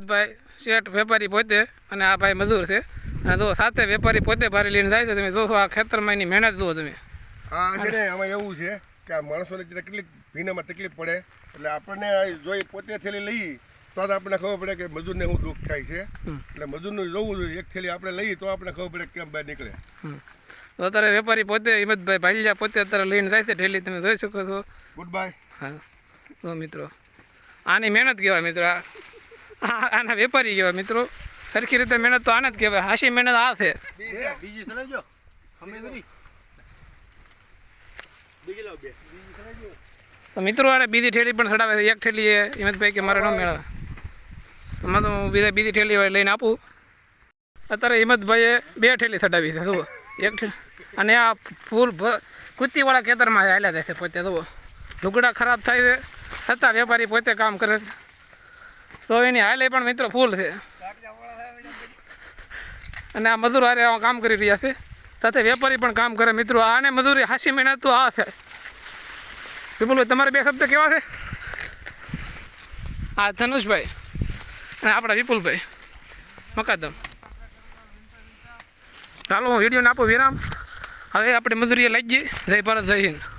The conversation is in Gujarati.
ભાઈ શેઠ વેપારી પોતે અને આ ભાઈ મજૂર છે. અને જો સાથે વેપારી પોતે ભારે લઈને જાય છે તમે જોશો આ ખેતરમાં એની મહેનત જુઓ તમે. હા એટલે આમાં એવું છે કે આ માણસોને કેટલીક ભીનામાં તકલીફ પડે એટલે આપણને જોઈ પોતે થેલી લઈ તો જ આપણને ખબર પડે કે મજૂરને શું દુઃખ થાય છે. એટલે મજૂરનું જોવું જોઈએ એક થેલી આપણે લઈએ તો આપણે ખબર પડે કેમ બહાર નીકળે. તો અત્યારે વેપારી પોતે હિંમતભાઈ ભાલિયા પોતે અત્યારે લઈને જાય છે ઠેલી તમે જોઈ શકો છો. ગુડ બાય હા. તો મિત્રો આની મહેનત કહેવાય મિત્રો આના વેપારી કહેવાય મિત્રો. સરખી રીતે મહેનત તો આને જ કહેવાય. હાશી મહેનત આ છે. બીજી તો મિત્રો અરે બીજી ઠેલી પણ ચડાવે છે. એક ઠેલી એ હિંમતભાઈ કે મારે ન મેળવે. આમાં તો હું બીજા બીજી ઠેલી હોય લઈને આપું. અત્યારે હિંમતભાઈએ બે ઠેલી ચડાવી છે જુઓ. એક ઠેલી. અને આ ફૂલ કુત્તીવાળા ખેતરમાં હાલ્યા જાય છે પોતે જુઓ. લુગડા ખરાબ થાય છે. છતાં વેપારી પોતે કામ કરે છે. તો એની હાલે પણ મિત્રો ફૂલ છે. અને આ મજૂર હારે કામ કરી રહ્યા છે. સાથે વેપારી પણ કામ કરે મિત્રો. આને મજૂરી હાસી મહેનત તો આ છે. વિપુલભાઈ, તમારે બે શબ્દ કેવા છે? આ ધનુષભાઈ અને આપણા વિપુલભાઈ. મકાદમ. ચાલો હું વિડીયોને આપું વિરામ. હવે આપણે મજૂરીએ લાગી જય ભારત, જય હિન્દ.